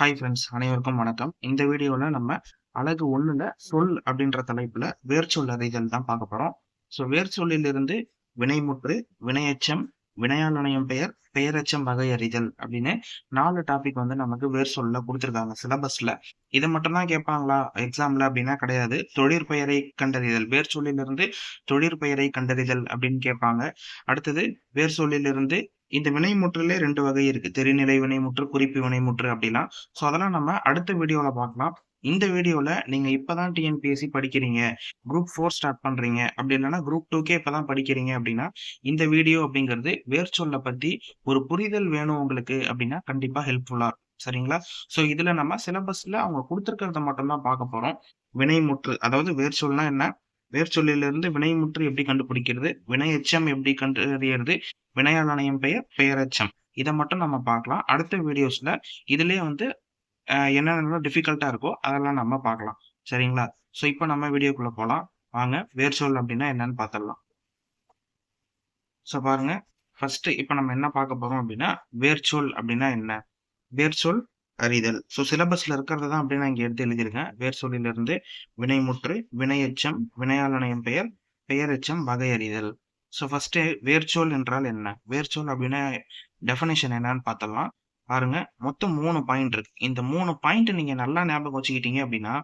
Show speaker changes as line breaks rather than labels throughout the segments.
Hi friends அனைவருக்கும் வணக்கம். இந்த வீடியோவில் நம்ம அழகு ஒண்ணுல சொல் அப்படின்ற தலைப்பில் வேர்ச்சொல் அறிதல் தான் பார்க்க போகிறோம் ஸோ வேர்ச்சொல்லிலிருந்து வினைமுற்று வினையெச்சம் வினையாளனையும் பெயர் பெயரச்சம் வகை அறிதல் அப்படின்னு நாலு டாபிக் வந்து நமக்கு வேர் சொல்ல கொடுத்துருக்காங்க சிலபஸ்ல இதை மட்டும் தான் கேட்பாங்களா? எக்ஸாம்ல அப்படின்னா கிடையாது. தொழிற்பெயரை கண்டறிதல் வேர் சொல்லிலிருந்து தொழிற்பெயரை கண்டறிதல் அப்படின்னு கேட்பாங்க. அடுத்தது வேர் சொல்லிலிருந்து இந்த வினைமுற்றுல ரெண்டு வகை இருக்கு. தெரிநிலை வினைமுற்று குறிப்பு வினைமுற்று அப்படிலாம். ஸோ அதெல்லாம் நம்ம அடுத்த வீடியோவில் பார்க்கலாம். இந்த வீடியோவில் நீங்கள் இப்போ தான் டிஎன்பிஎஸ்சி படிக்கிறீங்க குரூப் ஃபோர் ஸ்டார்ட் பண்ணுறீங்க அப்படி இல்லைன்னா குரூப் டூக்கே இப்போ தான் படிக்கிறீங்க அப்படின்னா இந்த வீடியோ அப்படிங்கிறது வேர்ச்சொல்லை பற்றி ஒரு புரிதல் வேணும் உங்களுக்கு அப்படின்னா கண்டிப்பாக ஹெல்ப்ஃபுல்லாக இருக்கும். சரிங்களா? ஸோ இதில் நம்ம சிலபஸில் அவங்க கொடுத்துருக்கிறத மட்டும்தான் பார்க்க போகிறோம் வினைமுற்று அதாவது வேர்ச்சொல்னா என்ன? வேர்ச்சொல்லிலிருந்து வினைமுற்று எப்படி கண்டுபிடிக்கிறது? வினையெச்சம் எப்படி கண்டறியறது? வினையாளனையும் பெயர் பெயரச்சம் இதை மட்டும் நம்ம பார்க்கலாம். அடுத்த வீடியோஸில் இதிலே வந்து என்னென்ன டிஃபிகல்ட்டாக இருக்கோ அதெல்லாம் நம்ம பார்க்கலாம். சரிங்களா? ஸோ இப்போ நம்ம வீடியோக்குள்ளே போகலாம் வாங்க வேர்ச்சொல் அப்படின்னா என்னன்னு பார்த்துடலாம். ஸோ பாருங்க. ஃபர்ஸ்ட் இப்போ நம்ம என்ன பார்க்க போகிறோம் அப்படின்னா வேர்ச்சொல் அப்படின்னா என்ன? வேர்ச்சொல் அறிதல். ஸோ சிலபஸ்ல இருக்கிறது தான் அப்படின்னு நான் இங்கே எடுத்து எழுதியிருக்கேன். வேர்ச்சொல்லிலிருந்து வினைமுற்று வினையெச்சம் வினையாளனையும் பெயர் பெயரெச்சம் வகை அறிதல். ஸோ ஃபர்ஸ்ட் வேர்ச்சொல் என்றால் என்ன? வேர்ச்சொல் அப்படின்னா டெஃபனேஷன் என்னன்னு பார்த்தலாம் பாருங்க மொத்தம் மூணு பாயிண்ட் இருக்கு. இந்த மூணு பாயிண்ட் நீங்க நல்லா ஞாபகம் வச்சுக்கிட்டீங்க அப்படின்னா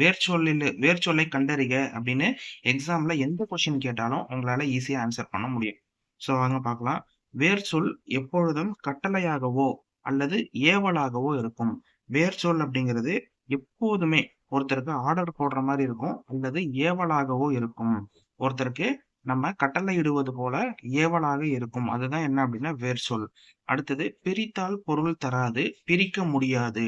வேர்ச்சொல்லில் வேர்ச்சொல்லை கண்டறிக அப்படின்னு எக்ஸாம்ல எந்த கொஸ்டின் கேட்டாலும் உங்களால ஈஸியா ஆன்சர் பண்ண முடியும். ஸோ வாங்க பார்க்கலாம். வேர்ச்சொல் எப்பொழுதும் கட்டளையாகவோ அல்லது ஏவலாகவோ இருக்கும். வேர்ச்சொல் அப்படிங்கிறது எப்போதுமே ஒருத்தருக்கு ஆர்டர் போடுற மாதிரி இருக்கும் அல்லது ஏவலாகவோ இருக்கும். ஒருத்தருக்கு நம்ம கட்டளை இடுவது போல ஏவலாக இருக்கும். அதுதான் என்ன அப்படின்னா வேர் சொல். அடுத்தது பிரித்தால் பொருள் தராது பிரிக்க முடியாது.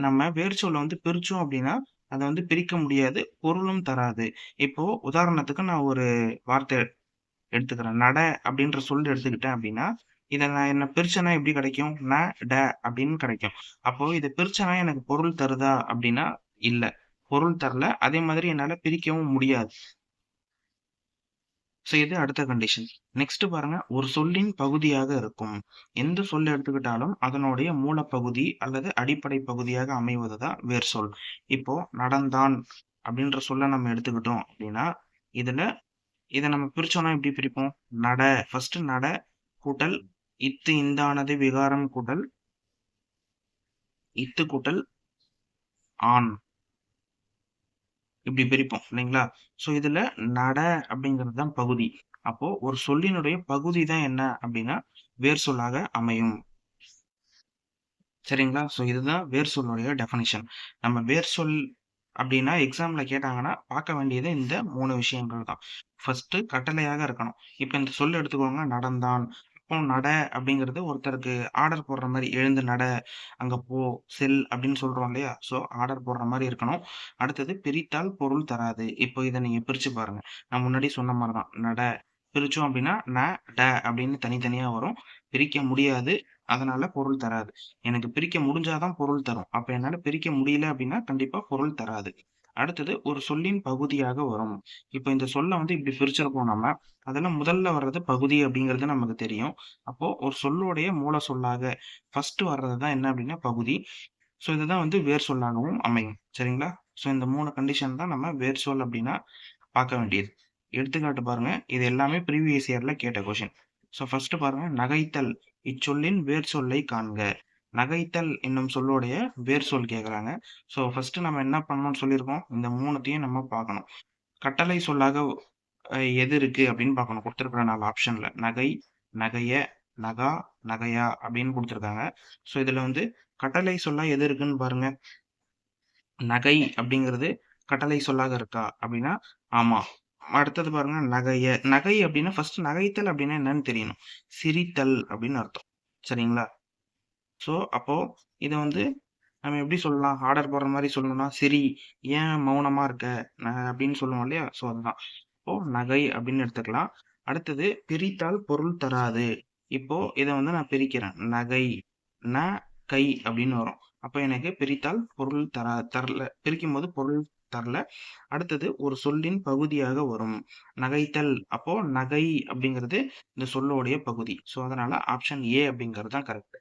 நம்ம வேர் சொல்ல வந்து பிரிச்சோம் அப்படின்னா அதை வந்து பிரிக்க முடியாது பொருளும் தராது. இப்போ உதாரணத்துக்கு நான் ஒரு வார்த்தை எடுத்துக்கிறேன். நட அப்படின்ற சொல் எடுத்துக்கிட்டேன் அப்படின்னா இதை நான் என்ன பிரிச்சனா எப்படி கிடைக்கும்? ந ட அப்படின்னு கிடைக்கும். அப்போ இதை பிரிச்சனா எனக்கு பொருள் தருதா அப்படின்னா இல்லை. பொருள் தரல. அதே மாதிரி என்னால பிரிக்கவும் முடியாது. ஸோ இது அடுத்த கண்டிஷன் நெக்ஸ்ட் பாருங்க ஒரு சொல்லின் பகுதியாக இருக்கும். எந்த சொல் எடுத்துக்கிட்டாலும் அதனுடைய மூலப்பகுதி அல்லது அடிப்படை பகுதியாக அமைவது தான் வேர் சொல். இப்போ நடந்தான் அப்படின்ற சொல்ல நம்ம எடுத்துக்கிட்டோம் அப்படின்னா இதுல இதை நம்ம பிரிச்சோம்னா எப்படி பிரிப்போம்? நட. ஃபர்ஸ்ட் நட கூட்டல் இத்து இந்தானது விகாரம் கூட்டல் இத்து கூட்டல் ஆண். இப்படி பிரிப்போம் இல்லைங்களா? ஸோ இதுல நட அப்படிங்கிறது தான் பகுதி. அப்போ ஒரு சொல்லினுடைய பகுதி தான் என்ன அப்படின்னா வேர் சொல்லாக அமையும். சரிங்களா? ஸோ இதுதான் வேர் சொல்லுடைய டெஃபனிஷன் நம்ம வேர் சொல் அப்படின்னா எக்ஸாம்ல கேட்டாங்கன்னா பார்க்க வேண்டியது இந்த மூணு விஷயங்கள் தான். ஃபர்ஸ்ட் கட்டளையாக இருக்கணும். இப்போ இந்த சொல் எடுத்துக்கோங்க நடந்தான். இப்போ நட அப்படிங்கிறது ஒருத்தருக்கு ஆர்டர் போடுற மாதிரி எழுந்து நட அங்கே போ செல் அப்படின்னு சொல்கிறோம் இல்லையா? ஸோ ஆர்டர் போடுற மாதிரி இருக்கணும். அடுத்தது பிரித்தால் பொருள் தராது. இப்போ இதை நீங்கள் பிரித்து பாருங்கள் நான் முன்னாடி சொன்ன மாதிரி தான் நட பிரித்தோம் அப்படின்னா ந ட அப்படின்னு தனித்தனியாக வரும். பிரிக்க முடியாது. அதனால பொருள் தராது. எனக்கு பிரிக்க முடிஞ்சாதான் பொருள் தரும். அப்போ என்னால் பிரிக்க முடியல அப்படின்னா கண்டிப்பாக பொருள் தராது. அடுத்தது ஒரு சொல்லின் பகுதியாக வரும். இப்போ இந்த சொல்ல வந்து இப்படி பிரிச்சிருக்கோம் நம்ம. அதெல்லாம் முதல்ல வர்றது பகுதி அப்படிங்கிறது நமக்கு தெரியும். அப்போ ஒரு சொல்லுடைய மூல சொல்லாக ஃபர்ஸ்ட் வர்றது தான் என்ன அப்படின்னா பகுதி. ஸோ இதுதான் வந்து வேர் சொல்லாகவும் அமையும். சரிங்களா? ஸோ இந்த மூணு கண்டிஷன் தான் நம்ம வேர் சொல் அப்படின்னா பார்க்க வேண்டியது. எடுத்துக்காட்டு பாருங்க. இது எல்லாமே ப்ரீவியஸ் இயர்ல கேட்ட கொஷின் ஸோ ஃபர்ஸ்ட் பாருங்க. நகைத்தல். இச்சொல்லின் வேர் சொல்லை காண்க. நகைத்தல் என்னும் சொல்லுடைய வேர் சொல் கேட்குறாங்க ஸோ ஃபஸ்ட்டு நம்ம என்ன பண்ணணும்னு சொல்லியிருக்கோம்? இந்த மூணுத்தையும் நம்ம பார்க்கணும். கட்டளை சொல்லாக எது இருக்குது அப்படின்னு பார்க்கணும். கொடுத்துருக்குற நாலு ஆப்ஷனில் நகை நகைய நகா நகையா அப்படின்னு கொடுத்துருக்காங்க. ஸோ இதில் வந்து கட்டளை சொல்லா எது இருக்குன்னு பாருங்க. நகை அப்படிங்கிறது கட்டளை சொல்லாக இருக்கா அப்படின்னா ஆமாம் அடுத்தது பாருங்க நகைய. நகை அப்படின்னா ஃபர்ஸ்ட் நகைத்தல் அப்படின்னா என்னன்னு தெரியணும். சிரித்தல் அப்படின்னு அர்த்தம். சரிங்களா? ஸோ அப்போது இதை வந்து நம்ம எப்படி சொல்லலாம்? ஆர்டர் போடுற மாதிரி சொல்லணும்னா சரி ஏன் மௌனமாக இருக்க? அப்படின்னு சொல்லுவோம் இல்லையா? ஸோ அதுதான். இப்போது நகை அப்படின்னு எடுத்துக்கலாம். அடுத்தது பிரித்தால் பொருள் தராது. இப்போது இதை வந்து நான் பிரிக்கிறேன். நகை ந கை அப்படின்னு வரும். அப்போ எனக்கு பிரித்தால் பொருள் தரா தரல. பிரிக்கும் போது பொருள் தரல. அடுத்தது ஒரு சொல்லின் பகுதியாக வரும். நகைத்தல். அப்போ நகை அப்படிங்கிறது இந்த சொல்லோடைய பகுதி. ஸோ அதனால ஆப்ஷன் ஏ அப்படிங்கிறது தான் கரெக்ட்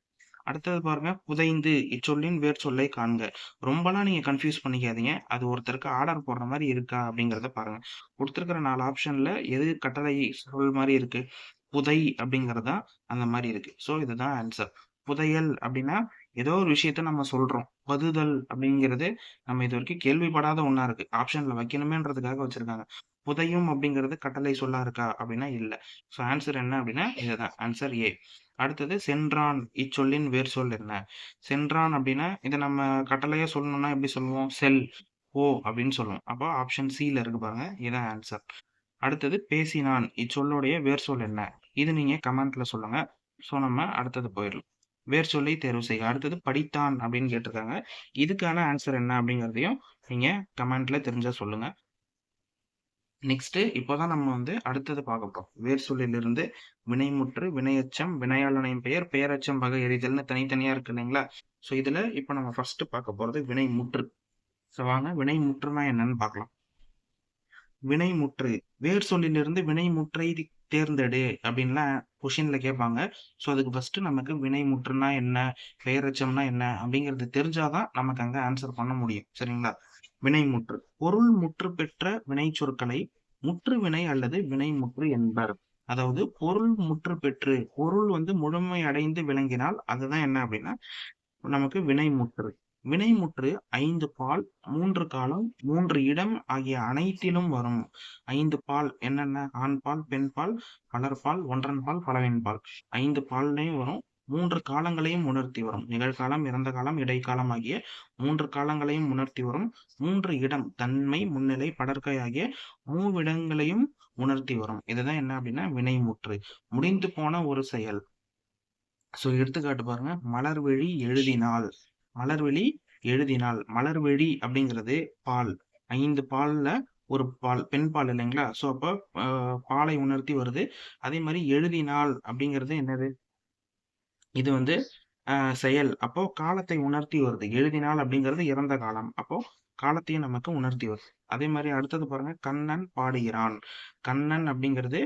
அடுத்தது பாருங்க புதைந்து இச்சொல்லின் வேர் சொல்லை காண்க. ரொம்பலாம் நீங்க கன்ஃபியூஸ் பண்ணிக்காதீங்க. அது ஒருத்தருக்கு ஆர்டர் போடுற மாதிரி இருக்கா அப்படிங்கிறத பாருங்க. கொடுத்துருக்கிற நாலு ஆப்ஷன்ல எது கட்டளை சொல் மாதிரி இருக்கு? புதை அப்படிங்கிறதா அந்த மாதிரி இருக்கு. ஸோ இதுதான் ஆன்சர் புதையல் அப்படின்னா ஏதோ ஒரு விஷயத்த நம்ம சொல்றோம். பதுதல் அப்படிங்கிறது நம்ம இது வரைக்கும் கேள்விப்படாத ஒண்ணா இருக்கு. ஆப்ஷன்ல வைக்கணுமேன்றதுக்காக வச்சிருக்காங்க. புதையும் அப்படிங்கிறது கட்டளை சொல்லா இருக்கா அப்படின்னா இல்லை. ஸோ ஆன்சர் என்ன அப்படின்னா இதுதான். ஆன்சர் ஏ அடுத்தது சென்றான். இச்சொல்லின் வேர் சொல் என்ன? சென்றான் அப்படின்னா இதை நம்ம கட்டளையா சொல்லணும்னா எப்படி சொல்லுவோம்? செல் ஓ அப்படின்னு சொல்லுவோம். அப்போ ஆப்ஷன் சியில் இருக்கு பாருங்க. இதான் ஆன்சர் அடுத்தது பேசினான். இச்சொல்லுடைய வேர் சொல் என்ன? இது நீங்க கமெண்ட்ல சொல்லுங்க. ஸோ நம்ம அடுத்தது போயிடலாம். வேர் சொல்லி தேர்வு செய்ய அடுத்தது படித்தான் அப்படின்னு கேட்டிருக்காங்க. இதுக்கான ஆன்சர் என்ன அப்படிங்கிறதையும் நீங்க கமெண்ட்ல தெரிஞ்சா சொல்லுங்க. நெக்ஸ்ட்டு இப்போ தான் நம்ம வந்து அடுத்தது பார்க்க போகிறோம் வேர் சொல்லிலிருந்து வினைமுற்று வினையச்சம் வினையாளனையும் பெயர் பெயரச்சம் வகை எரிதல்னு தனித்தனியாக இருக்கு இல்லைங்களா? ஸோ இதில் இப்போ நம்ம ஃபர்ஸ்ட் பார்க்க போகிறது வினைமுற்று. ஸோ வாங்க வினைமுற்றுனா என்னன்னு பார்க்கலாம். வினைமுற்று. வேர் சொல்லிலிருந்து வினைமுற்றை தேர்ந்தெடு அப்படின்லாம் கொஷினில் கேட்பாங்க. ஸோ அதுக்கு ஃபஸ்ட்டு நமக்கு வினைமுற்றுனா என்ன பெயரச்சம்னா என்ன அப்படிங்கிறது தெரிஞ்சாதான் நமக்கு அங்கே ஆன்சர் பண்ண முடியும். சரிங்களா? வினைமுற்று. பொருள் முற்று பெற்ற வினை சொற்களை முற்று வினை அல்லது வினைமுற்று என்பர். அதாவது பொருள் முற்று பெற்று பொருள் வந்து முழுமை அடைந்து விளங்கினால் அதுதான் என்ன அப்படின்னா நமக்கு வினைமுற்று. வினைமுற்று ஐந்து பால் மூன்று காலம் மூன்று இடம் ஆகிய அனைத்திலும் வரும். ஐந்து பால் என்னென்ன? ஆண் பால் பெண் பால் பலர்பால் ஒன்றன் பால் பலவின் பால். ஐந்து பால்லையும் வரும். மூன்று காலங்களையும் உணர்த்தி வரும். நிகழ்காலம் இறந்த காலம் இடைக்காலம் ஆகிய மூன்று காலங்களையும் உணர்த்தி வரும். மூன்று இடம் தன்மை முன்னிலை படற்கை ஆகிய மூவிடங்களையும் உணர்த்தி வரும். இதுதான் என்ன அப்படின்னா வினைமுற்று முடிந்து போன ஒரு செயல். சோ எடுத்துக்காட்டு பாருங்க. மலர்வெளி எழுதினால். மலர்வெளி எழுதினால். மலர்வெளி அப்படிங்கிறது பால். ஐந்து பால்ல ஒரு பால் பெண் பால் இல்லைங்களா? சோ அப்ப பாலை உணர்த்தி வருது. அதே மாதிரி எழுதினால் அப்படிங்கிறது என்னது? இது வந்து செயல். அப்போ காலத்தை உணர்த்தி வருது. எழுதினால் அப்படிங்கிறது இறந்த காலம். அப்போ காலத்தையும் நமக்கு உணர்த்தி வருது. அதே மாதிரி அடுத்தது பாருங்க கண்ணன் பாடுகிறான். கண்ணன் அப்படிங்கிறது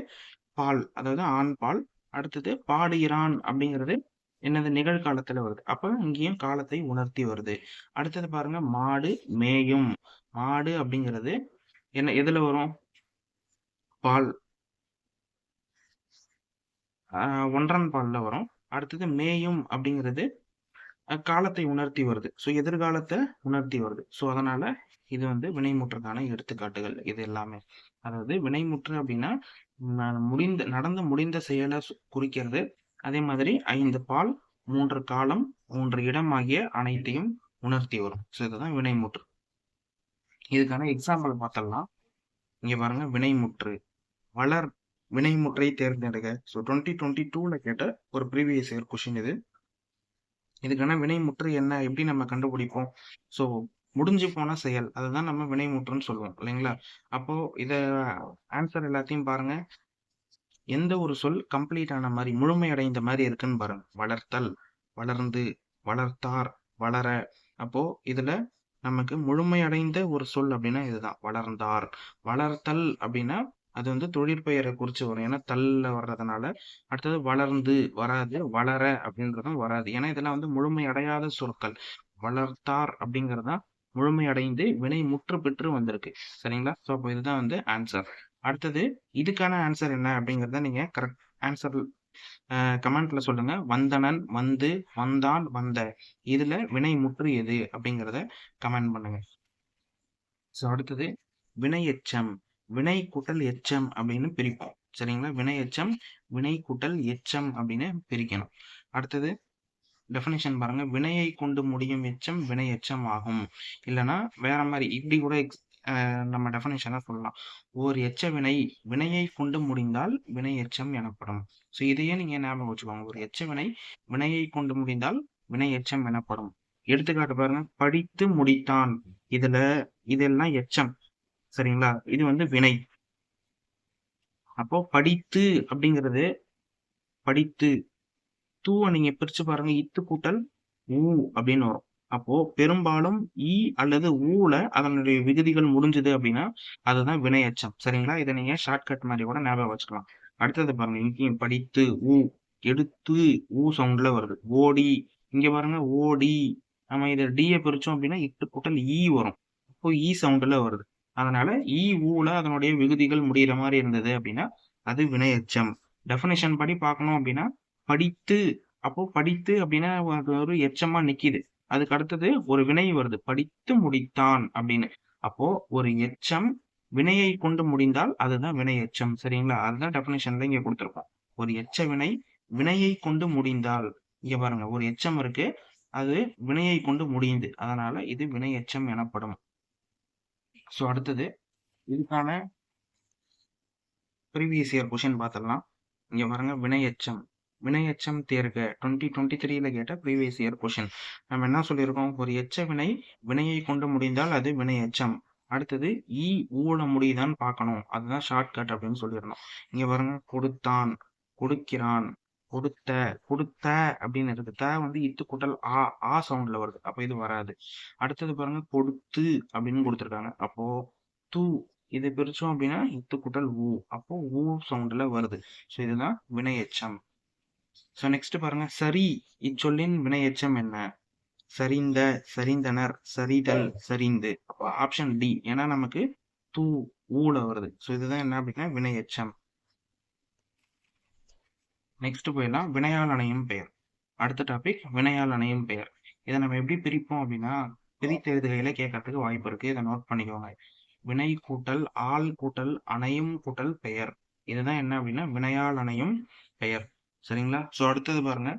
பால் அதாவது ஆண் பால். அடுத்தது பாடுகிறான் அப்படிங்கிறது என்னது? நிகழ்காலத்துல வருது. அப்ப இங்கேயும் காலத்தை உணர்த்தி வருது. அடுத்தது பாருங்க மாடு மேயும். மாடு அப்படிங்கிறது என்ன எதுல வரும்? பால். ஒன்றன் பால்ல வரும். அடுத்தது மேயும் அப்படிங்கிறது காலத்தை உணர்த்தி வருது. ஸோ எதிர்காலத்தை உணர்த்தி வருது. ஸோ அதனால இது வந்து வினைமுற்றுக்கான எடுத்துக்காட்டுகள். இது எல்லாமே. அதாவது வினைமுற்று அப்படின்னா முடிந்த நடந்து முடிந்த செயலை குறிக்கிறது. அதே மாதிரி ஐந்து பால் மூன்று காலம் மூன்று இடம் ஆகிய அனைத்தையும் உணர்த்தி வரும். ஸோ இதுதான் வினைமுற்று. இதுக்கான எக்ஸாம்பிள் பார்த்தலாம் இங்கே பாருங்க வினைமுற்று வளர் வினைமுற்றை தேர்ந்தெடுக்க ஸோ டுவெண்ட்டி டுவெண்ட்டி டூவில் கேட்ட ஒரு ப்ரீவியஸ் இயர் கொஷின் இது. இதுக்கான வினைமுற்று என்ன? எப்படி நம்ம கண்டுபிடிப்போம்? ஸோ முடிஞ்சு போன செயல். அதுதான் நம்ம வினைமுற்றுன்னு சொல்லுவோம். இல்லைங்களா? அப்போ இதை ஆன்சர் எல்லாத்தையும் பாருங்க. எந்த ஒரு சொல் கம்ப்ளீட் ஆன மாதிரி முழுமையடைந்த மாதிரி இருக்குன்னு பாருங்க. வளர்த்தல் வளர்ந்து வளர்த்தார் வளர. அப்போ இதுல நமக்கு முழுமையடைந்த ஒரு சொல் அப்படின்னா இதுதான். வளர்ந்தார். வளர்த்தல் அப்படின்னா அது வந்து தொழிற்பெயரை குறித்து வரும். ஏன்னா தள்ள வர்றதுனால அடுத்தது வளர்ந்து வராது வளர அப்படின்றதும் வராது. ஏன்னா இதெல்லாம் வந்து முழுமையடையாத சொற்கள். வளர்த்தார் அப்படிங்கிறதா முழுமையடைந்து வினை முற்று பெற்று வந்திருக்கு. சரிங்களா? ஸோ அப்போ இதுதான் வந்து ஆன்சர் அடுத்தது இதுக்கான ஆன்சர் என்ன அப்படிங்கிறத நீங்க கரெக்ட் ஆன்சர் கமெண்ட்ல சொல்லுங்க. வந்தனன் வந்து வந்தான் வந்த. இதுல வினை முற்று எது அப்படிங்கிறத கமெண்ட் பண்ணுங்க. ஸோ அடுத்தது வினை எச்சம் வினை கூட்டல் எச்சம் அப்படின்னு பிரிப்போம். சரிங்களா? வினை எச்சம் வினை கூட்டல் எச்சம் அப்படின்னு பிரிக்கணும். அடுத்தது டெஃபினேஷன் பாருங்க. வினையை கொண்டு முடியும் எச்சம் வினை எச்சம் ஆகும். இல்லைன்னா வேற மாதிரி இப்படி கூட நம்ம டெஃபினேஷனாக சொல்லலாம். ஓர் எச்ச வினை வினையை கொண்டு முடிந்தால் வினை எச்சம் எனப்படும். ஸோ இதையே நீங்கள் ஞாபகம் வச்சுக்கோங்க. ஒரு எச்ச வினை வினையை கொண்டு முடிந்தால் வினை எச்சம் எனப்படும். எடுத்துக்காட்டு பாருங்க. படித்து முடித்தான். இதுல இதெல்லாம் எச்சம். சரிங்களா? இது வந்து வினை. அப்போ படித்து அப்படிங்கிறது படித்து. தூவை நீங்க பிரிச்சு பாருங்க. இத்து கூட்டல் ஊ அப்படின்னு வரும். அப்போ பெரும்பாலும் ஈ அல்லது ஊல அதனுடைய விகுதிகள் முடிஞ்சது அப்படின்னா அதுதான் வினையச்சம் சரிங்களா? இதை நீங்க ஷார்ட்கட் மாதிரி கூட ஞாபகம் வச்சுக்கலாம். அடுத்தது பாருங்க. இங்கேயும் படித்து ஊ எடுத்து ஊ சவுண்ட்ல வருது. ஓடி. இங்க பாருங்க. ஓடி. நம்ம இதை டியை பிரிச்சோம் அப்படின்னா இட்டு கூட்டல் ஈ வரும். அப்போ ஈ சவுண்ட்ல வருது. அதனால e, இ ஊல அதனுடைய விகுதிகள் முடிகிற மாதிரி இருந்தது அப்படின்னா அது வினையச்சம். டெஃபினேஷன் படி பார்க்கணும் அப்படின்னா படித்து அப்போ படித்து அப்படின்னா அது ஒரு எச்சமா நிக்கிது. அதுக்கு அடுத்தது ஒரு வினை வருது. படித்து முடித்தான் அப்படின்னு. அப்போ ஒரு எச்சம் வினையை கொண்டு முடிந்தால் அதுதான் வினை எச்சம் சரிங்களா? அதுதான் டெபினேஷன்ல இங்க கொடுத்துருக்கோம். ஒரு எச்ச வினை வினையை கொண்டு முடிந்தால். இங்க பாருங்க ஒரு எச்சம் இருக்கு. அது வினையை கொண்டு முடியுது அதனால இது வினை எச்சம் எனப்படும். ஸோ அடுத்தது இதுக்கான ப்ரீவியஸ் இயர் கொஷின் பார்த்துடலாம். இங்கே பாருங்க வினையச்சம். வினையச்சம் தேர்க. டுவெண்ட்டி டுவெண்ட்டி த்ரீல கேட்ட ப்ரீவியஸ் இயர் கொஷின் நம்ம என்ன சொல்லியிருக்கோம்? ஒரு எச்ச வினை வினையை கொண்டு முடிந்தால் அது வினையச்சம். அடுத்தது e ஈ ஊழ முடியுதான்னு பார்க்கணும். அதுதான் ஷார்ட்கட் அப்படின்னு சொல்லிடணும் இங்கே பாருங்க கொடுத்தான் கொடுக்கிறான். கொடுத்த கொடுத்த அப்படின்னு இருக்கு த வந்து இத்து கூட்டல் ஆ ஆ சவுண்ட்ல வருது. அப்ப இது வராது. அடுத்தது பாருங்க கொடுத்து அப்படின்னு கொடுத்துருக்காங்க. அப்போ தூ இதை பிரிச்சோம் அப்படின்னா இத்து கூட்டல் ஊ. அப்போ ஊ சவுண்ட்ல வருது. ஸோ இதுதான் வினையச்சம். ஸோ நெக்ஸ்ட் பாருங்க சரி. இச்சொல்லின் வினையச்சம் என்ன? சரிந்த சரிந்தனர் சரிதல் சரிந்து. அப்போ ஆப்ஷன் டி ஏன்னா நமக்கு தூ ஊல வருது. ஸோ இதுதான் என்ன அப்படின்னா வினையச்சம். நெக்ஸ்ட் போயிடலாம். வினையால் அணையும் பெயர். அடுத்த டாபிக் வினையால் அணையும் பெயர். இதை நம்ம எப்படி பிரிப்போம் அப்படின்னா பிரித்து எழுதுகையில கேட்கறதுக்கு வாய்ப்பு இருக்கு. இதை நோட் பண்ணிக்கோங்க. வினை கூட்டல் ஆள் கூட்டல் அணையும் கூட்டல் பெயர். இதுதான் என்ன அப்படின்னா வினையால் அணையும் பெயர். சரிங்களா? ஸோ அடுத்தது பாருங்க.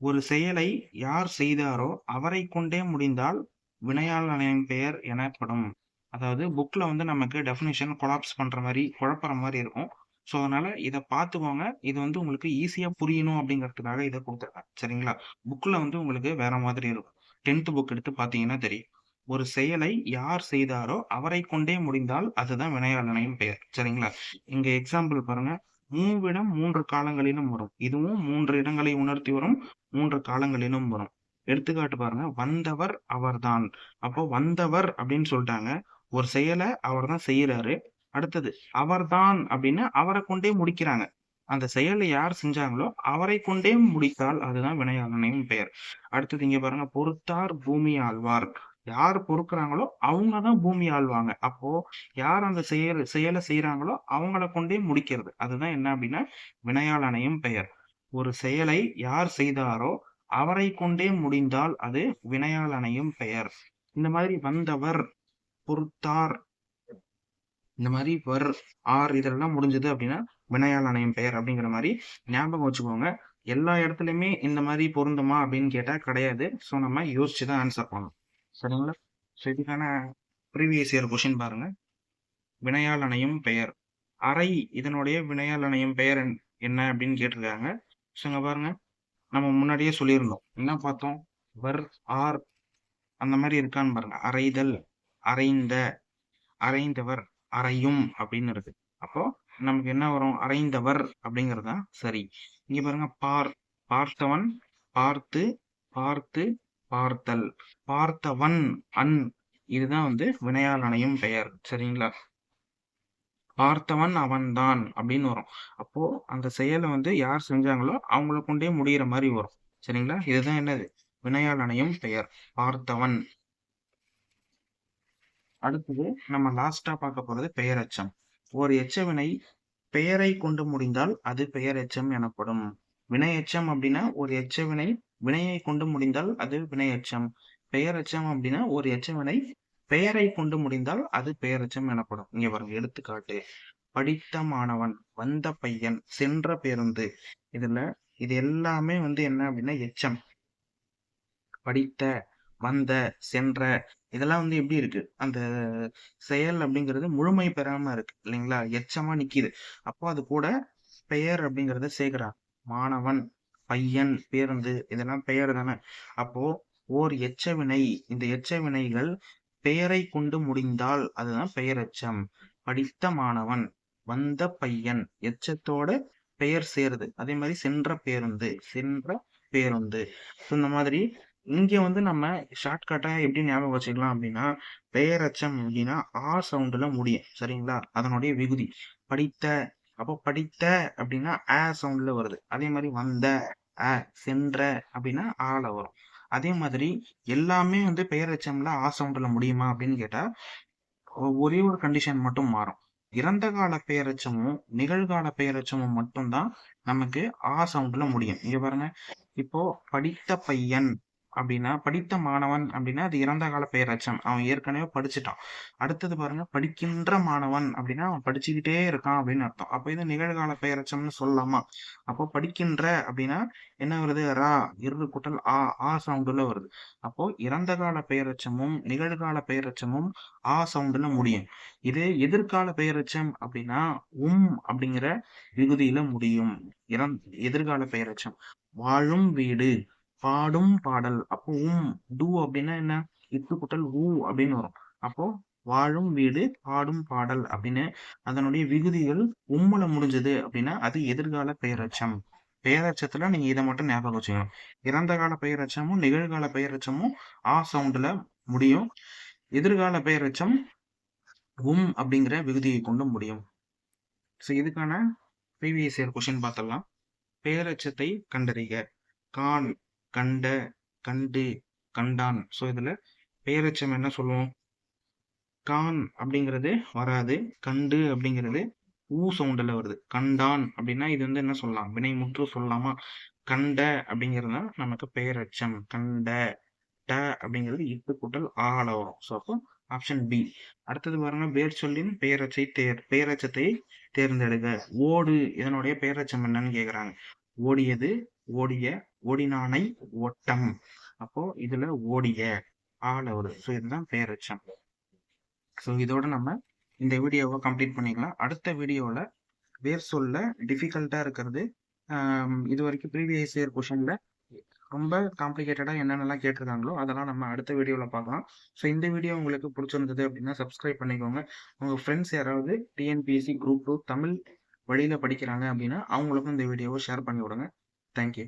ஒரு செயலை யார் செய்தாரோ அவரை கொண்டே முடிந்தால் வினையால் அணையும் பெயர் எனப்படும். அதாவது புக்கில் வந்து நமக்கு டெஃபினேஷன் கொலாப்ஸ் பண்ணுற மாதிரி குழப்புற மாதிரி இருக்கும். ஸோ அதனால இதை பார்த்துக்கோங்க. இது வந்து உங்களுக்கு ஈஸியாக புரியணும் அப்படிங்கிறதுக்காக இதை கொடுத்துருக்கேன். சரிங்களா? புக்கில் வந்து உங்களுக்கு வேற மாதிரி இருக்கும். டென்த் புக் எடுத்து பார்த்தீங்கன்னா தெரியும். ஒரு செயலை யார் செய்தாரோ அவரை கொண்டே முடிந்தால் அதுதான் வினையாளனையும் பெயர். சரிங்களா? இங்க எக்ஸாம்பிள் பாருங்க. மூவிடம் மூன்று காலங்களிலும் வரும். இதுவும் மூன்று இடங்களை உணர்த்தி வரும். மூன்று காலங்களிலும் வரும். எடுத்துக்காட்டு பாருங்க. வந்தவர் அவர்தான். அப்போ வந்தவர் அப்படின்னு சொல்லிட்டாங்க. ஒரு செயலை அவர் தான் செய்யறாரு அடுத்தது அவர்தான் அப்படின்னு அவரை கொண்டே முடிக்கிறாங்க. அந்த செயலை யார் செஞ்சாங்களோ அவரை கொண்டே முடித்தால் அதுதான் வினையாளனையும் பெயர். அடுத்தது இங்க பாருங்க பொறுத்தார் பூமி ஆழ்வார். யார் பொறுக்கிறாங்களோ அவங்க தான் பூமி ஆழ்வாங்க. அப்போ யார் அந்த செயல் செயலை செய்யறாங்களோ அவங்கள கொண்டே முடிக்கிறது. அதுதான் என்ன அப்படின்னா வினையாளனையும் பெயர். ஒரு செயலை யார் செய்தாரோ அவரை கொண்டே முடிந்தால் அது வினையாளனையும் பெயர். இந்த மாதிரி வந்தவர் பொறுத்தார் இந்த மாதிரி வர் ஆர் இதெல்லாம் முடிஞ்சது அப்படின்னா வினையால் அணையம் பெயர் அப்படிங்கிற மாதிரி ஞாபகம் வச்சுக்கோங்க. எல்லா இடத்துலையுமே இந்த மாதிரி பொருந்துமா அப்படின்னு கேட்டால் கிடையாது. ஸோ நம்ம யோசிச்சு தான் ஆன்சர் பண்ணணும். சரிங்களா? ஸோ இதுக்கான ப்ரீவியஸ் இயர் கொஷின் பாருங்க. வினையால் அணையும் பெயர். அறை இதனுடைய வினையால் அணையும் பெயர் என்ன அப்படின்னு கேட்டிருக்காங்க. ஸோ இங்கே பாருங்க. நம்ம முன்னாடியே சொல்லியிருந்தோம். என்ன பார்த்தோம்? வர் ஆர் அந்த மாதிரி இருக்கான்னு பாருங்க. அறைதல் அறைந்த அறைந்தவர். அறையும் அப்படின்னு இருக்கு அப்போ நமக்கு என்ன வரும்? அறைந்தவர் அப்படிங்கிறது தான் சரி. இங்க பாருங்க பார் பார்த்தவன் பார்த்து பார்த்து பார்த்தல். பார்த்தவன் அன். இதுதான் வந்து வினையால் அணையும் பெயர். சரிங்களா? பார்த்தவன் அவன்தான் அப்படின்னு வரும். அப்போ அந்த செயலை வந்து யார் செஞ்சாங்களோ அவங்கள கொண்டே முடிகிற மாதிரி வரும். சரிங்களா? இதுதான் என்னது? வினையால் அணையும் பெயர். பார்த்தவன். அடுத்தது நம்ம லாஸ்டா பார்க்க போறது பெயரச்சம் ஒரு எச்சவினை பெயரை கொண்டு முடிந்தால் அது பெயரெச்சம் எனப்படும். வினையச்சம் அப்படின்னா ஒரு எச்சவினை வினையை கொண்டு முடிந்தால் அது வினையெச்சம் பெயரெச்சம் அப்படின்னா ஒரு எச்சவினை பெயரை கொண்டு முடிந்தால் அது பெயரெச்சம் எனப்படும். இங்க பாருங்க எடுத்துக்காட்டு. படித்த மாணவன் வந்த பையன் சென்ற பேருந்து. இதுல இது எல்லாமே வந்து என்ன அப்படின்னா எச்சம். படித்த வந்த சென்ற இதெல்லாம் வந்து எப்படி இருக்கு? அந்த செயல் அப்படிங்கிறது முழுமை பெறாம இருக்கு இல்லைங்களா? எச்சமா நிக்கிது. அப்போ அது கூட பெயர் அப்படிங்கறத சேர்க்கிறா. மாணவன் பையன் பேருந்து இதெல்லாம் பெயர் தானே. அப்போ ஓர் எச்சவினை. இந்த எச்சவினைகள் பெயரை கொண்டு முடிந்தால் அதுதான் பெயரெச்சம். படித்த மாணவன் வந்த பையன் எச்சத்தோட பெயர் சேருது அதே மாதிரி சென்ற பேருந்து சென்ற பேருந்து. இந்த மாதிரி இங்கே வந்து நம்ம ஷார்ட்கட்டாக எப்படி ஞாபகம் வச்சுக்கலாம் அப்படின்னா பெயரச்சம் அப்படின்னா ஆ சவுண்டில் முடியும். சரிங்களா? அதனுடைய விகுதி. படித்த அப்போ படித்த அப்படின்னா ஆ சவுண்டில் வருது. அதே மாதிரி வந்த அ சென்ற அப்படின்னா ஆல வரும். அதே மாதிரி எல்லாமே வந்து பெயரச்சம்ல ஆ சவுண்டில் முடியுமா அப்படின்னு கேட்டால் ஒரே ஒரு கண்டிஷன் மட்டும் மாறும். இறந்த கால பெயரச்சமும் நிகழ்கால பெயரச்சமும் மட்டும்தான் நமக்கு ஆ சவுண்டில் முடியும். இங்கே பாருங்க. இப்போ படித்த பையன் அப்படின்னா படித்த மாணவன் அப்படின்னா அது இறந்த கால பெயரெச்சம் அவன் ஏற்கனவே படிச்சுட்டான். அடுத்தது பாருங்க படிக்கின்ற மாணவன் அப்படின்னா அவன் படிச்சுக்கிட்டே இருக்கான் அப்படின்னு அர்த்தம். அப்போ இது நிகழ்கால பெயரெச்சம்னு சொல்லலாமா? அப்போ படிக்கின்ற அப்படின்னா என்ன வருது? ரா இரு குட்டல் ஆ ஆ சவுண்டுல வருது. அப்போ இறந்த கால பெயரெச்சமும் நிகழ்கால பெயரெச்சமும் ஆ சவுண்டுல முடியும். இது எதிர்கால பெயரட்சம் அப்படின்னா உம் அப்படிங்கிற விகுதியில முடியும். இறந் எதிர்கால பெயரட்சம் வாழும் வீடு. பாடும் பாடல். அப்போ உம் டு அப்படின்னா என்ன? இத்து குட்டல் ஊ அப்படின்னு வரும். அப்போ வாழும் வீடு பாடும் பாடல் அப்படின்னு அதனுடைய விகுதிகள் உம்முல முடிஞ்சது அப்படின்னா அது எதிர்கால பெயரச்சம் பெயரச்சத்துல நீங்க இதை மட்டும் ஞாபகம் வச்சுக்கணும். இறந்த கால பெயரச்சமும் நிகழ்கால பெயரச்சமும் ஆ சவுண்ட்ல முடியும். எதிர்கால பெயரச்சம் உம் அப்படிங்கிற விகுதியை கொண்டு முடியும். ஸோ இதுக்கான பிவிஎஸ்ஆர் கொஷின் பார்த்தலாம் பெயரச்சத்தை கண்டறிக. கான் கண்ட கண்டு கண்டான். ஸோ இதில் பெயரெச்சம் என்ன சொல்லுவோம்? கான் அப்படிங்கிறது வராது. கண்டு அப்படிங்கிறது ஊ சவுண்டில் வருது. கண்டான் அப்படின்னா இது வந்து என்ன சொல்லலாம்? வினைமுற்று சொல்லலாமா? கண்ட அப்படிங்கிறது தான் நமக்கு பெயரெச்சம். கண்ட ட அப்படிங்கிறது இட்டு கூட்டல் ஆல வரும். ஸோ அப்போ ஆப்ஷன் பி அடுத்தது பாருங்க பேர் சொல்லின் பெயரச்சை தேர் பெயரச்சத்தை தேர்ந்தெடுக்க ஓடு இதனுடைய பெயரச்சம் என்னன்னு கேட்குறாங்க ஓடியது ஓடிய ஓடினானை ஓட்டம். அப்போ இதுல ஓடிய ஆல வருது ஸோ இதுதான் பெயரச்சம் ஸோ இதோட நம்ம இந்த வீடியோவை கம்ப்ளீட் பண்ணிக்கலாம். அடுத்த வீடியோவில் வேர் சொல்ல டிஃபிகல்ட்டாக இருக்கிறது இது வரைக்கும் ப்ரீவியஸ் இயர் கொஷனில் ரொம்ப காம்ப்ளிகேட்டடாக என்னென்னலாம் கேட்டிருக்காங்களோ அதெல்லாம் நம்ம அடுத்த வீடியோவில் பார்க்கலாம். ஸோ இந்த வீடியோ உங்களுக்கு பிடிச்சிருந்தது அப்படின்னா சப்ஸ்கிரைப் பண்ணிக்கோங்க. உங்கள் ஃப்ரெண்ட்ஸ் யாராவது டிஎன்பிஎஸ்சி குரூப் டூ தமிழ் வழியில் படிக்கிறாங்க அப்படின்னா அவங்களுக்கும் இந்த வீடியோவை ஷேர் பண்ணி விடுங்க தேங்க்யூ